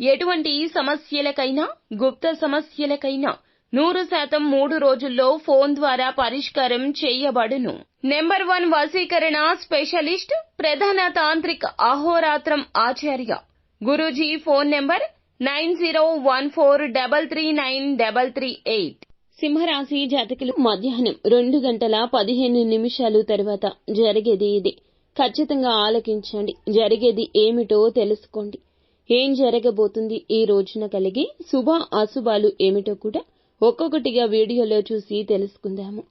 ఎటువంటి సమస్యలకైనా గుప్త సమస్యలకైనా నూరు శాతం మూడు రోజుల్లో ఫోన్ ద్వారా పరిష్కారం చేయబడును. నెంబర్ వన్ వశీకరణ స్పెషలిస్ట్ ప్రధాన తాంత్రిక అహోరాత్రం ఆచార్య. Guruji phone number nine zero one four double three nine double three eight. సింహరాశి జాతకులు మధ్యాహ్నం రెండు గంటల పదిహేను నిమిషాలు తర్వాత జరిగేది ఇది. ఖచ్చితంగా ఆలకించండి. జరిగేది ఏమిటో తెలుసుకోండి. ఏం జరగబోతుంది ఈ రోజున కలిగే శుభ అశుభాలు ఏమిటో కూడా ఒక్కొక్కటిగా వీడియోలో చూసి తెలుసుకుందాము.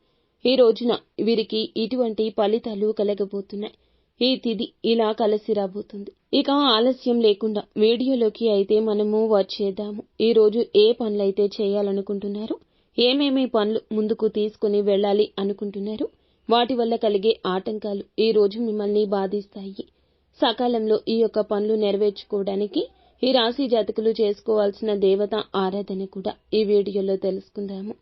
ఈ రోజున వీరికి ఇటువంటి ఫలితాలు కలగబోతున్నాయి. ఈ తిది ఇలా కలిసి రాబోతుంది. ఇక ఆలస్యం లేకుండా వీడియోలోకి అయితే మనము వచ్చేద్దాము. ఈ రోజు ఏ పనులైతే చేయాలనుకుంటున్నారో ఏమేమి పనులు ముందుకు తీసుకుని వెళ్ళాలి అనుకుంటున్నారు వాటి వల్ల కలిగే ఆటంకాలు ఈ రోజు మిమ్మల్ని బాధిస్తాయి. సకాలంలో ఈ యొక్క పనులు నెరవేర్చుకోవడానికి ఈ రాశి జాతకులు చేసుకోవాల్సిన దేవత ఆరాధన కూడా ఈ వీడియోలో తెలుసుకుందాము.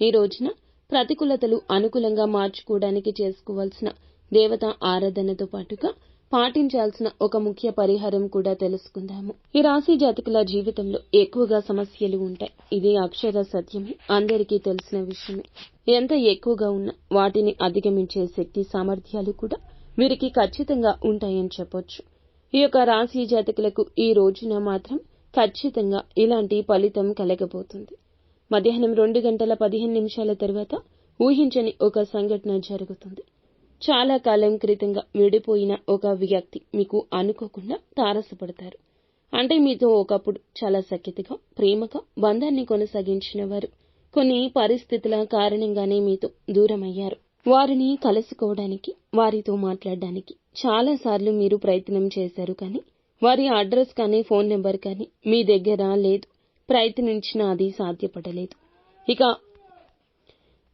ఈ రోజున ప్రతికూలతలు అనుకూలంగా మార్చుకోవడానికి చేసుకోవాల్సిన దేవత ఆరాధనతో పాటుగా పాటించాల్సిన ఒక ముఖ్య పరిహారం కూడా తెలుసుకుందాము. ఈ రాశి జాతకుల జీవితంలో ఎక్కువగా సమస్యలు ఉంటాయి. ఇది అక్షర సత్యమే అందరికీ తెలిసిన విషయమే. ఎంత ఎక్కువగా ఉన్నా వాటిని అధిగమించే శక్తి సామర్థ్యాలు కూడా వీరికి ఖచ్చితంగా ఉంటాయని చెప్పొచ్చు. ఈ యొక్క రాశి జాతకులకు ఈ రోజున మాత్రం ఖచ్చితంగా ఇలాంటి ఫలితం కలగబోతుంది. మధ్యాహ్నం రెండు గంటల పదిహేను నిమిషాల తర్వాత ఊహించని ఒక సంఘటన జరుగుతుంది. చాలా కాలం క్రితంగా విడిపోయిన ఒక వ్యక్తి మీకు అనుకోకుండా తారసపడతారు. అంటే మీతో ఒకప్పుడు చాలా సఖ్యతగా ప్రేమగా బంధాన్ని కొనసాగించిన వారు కొన్ని పరిస్థితుల కారణంగానే మీతో దూరమయ్యారు. వారిని కలుసుకోవడానికి వారితో మాట్లాడడానికి చాలా సార్లు మీరు ప్రయత్నం చేశారు కానీ వారి అడ్రస్ కానీ ఫోన్ నెంబర్ కానీ మీ దగ్గర లేదు. ప్రయత్నించినా అది సాధ్యపడలేదు. ఇక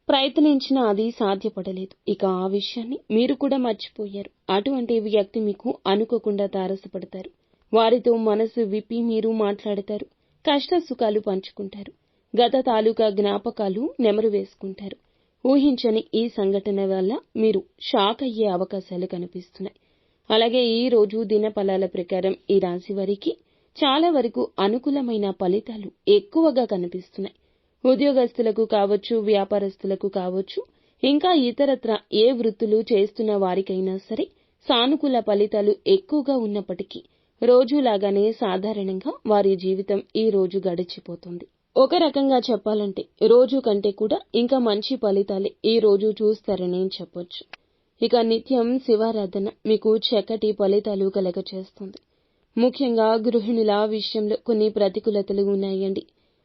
ప్రయత్నించినా అది సాధ్యపడలేదు. ఇక ఆ విషయాన్ని మీరు కూడా మర్చిపోయారు. అటువంటి వ్యక్తి మీకు అనుకోకుండా తారసపడతారు. వారితో మనసు విప్పి మీరు మాట్లాడతారు. కష్ట సుఖాలు పంచుకుంటారు. గత తాలూకా జ్ఞాపకాలు నెమరు వేసుకుంటారు. ఊహించని ఈ సంఘటన వల్ల మీరు షాక్ అయ్యే అవకాశాలు కనిపిస్తున్నాయి. అలాగే ఈ రోజు దినఫలాల ప్రకారం ఈ రాశి వారికి చాలా వరకు అనుకూలమైన ఫలితాలు ఎక్కువగా కనిపిస్తున్నాయి. ఉద్యోగస్తులకు కావచ్చు వ్యాపారస్తులకు కావచ్చు ఇంకా ఇతరత్ర ఏ వృత్తులు చేస్తున్న వారికైనా సరే సానుకూల ఫలితాలు ఎక్కువగా ఉన్నప్పటికీ రోజులాగానే సాధారణంగా వారి జీవితం ఈ రోజు గడిచిపోతుంది. ఒక రకంగా చెప్పాలంటే రోజు కంటే కూడా ఇంకా మంచి ఫలితాలే ఈ రోజు చూస్తారని చెప్పొచ్చు. ఇక నిత్యం శివారాధన మీకు చక్కటి ఫలితాలు కలగచేస్తుంది. ముఖ్యంగా గృహిణుల విషయంలో కొన్ని ప్రతికూలతలు ఉన్నాయండి.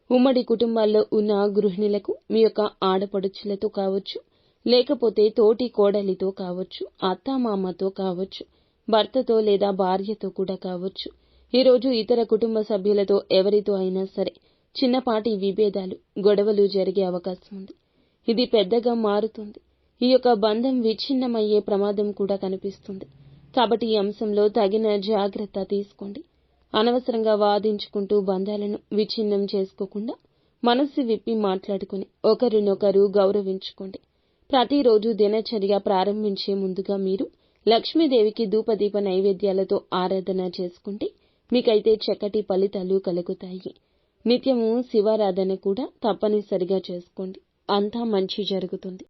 ఉమ్మడి కుటుంబాల్లో ఉన్న గృహిణులకు మీ యొక్క ఆడపడుచులతో కావచ్చు లేకపోతే తోటి కోడలితో కావచ్చు అత్తామామతో కావచ్చు భర్తతో లేదా భార్యతో కూడా కావచ్చు. ఈరోజు ఇతర కుటుంబ సభ్యులతో ఎవరితో అయినా సరే చిన్నపాటి విభేదాలు గొడవలు జరిగే అవకాశం ఉంది. ఇది పెద్దగా మారుతుంది. ఈ యొక్క బంధం విచ్ఛిన్నమయ్యే ప్రమాదం కూడా కనిపిస్తుంది. కాబట్టి ఈ అంశంలో తగిన జాగ్రత్త తీసుకోండి. అనవసరంగా వాదించుకుంటూ బంధాలను విచ్ఛిన్నం చేసుకోకుండా మనస్సు విప్పి మాట్లాడుకుని ఒకరినొకరు గౌరవించుకోండి. ప్రతిరోజు దినచర్య ప్రారంభించే ముందుగా మీరు లక్ష్మీదేవికి ధూపదీప నైవేద్యాలతో ఆరాధన చేసుకుంటే మీకైతే చక్కటి ఫలితాలు కలుగుతాయి. నిత్యము శివారాధన కూడా తప్పనిసరిగా చేసుకోండి. అంతా మంచి జరుగుతుంది.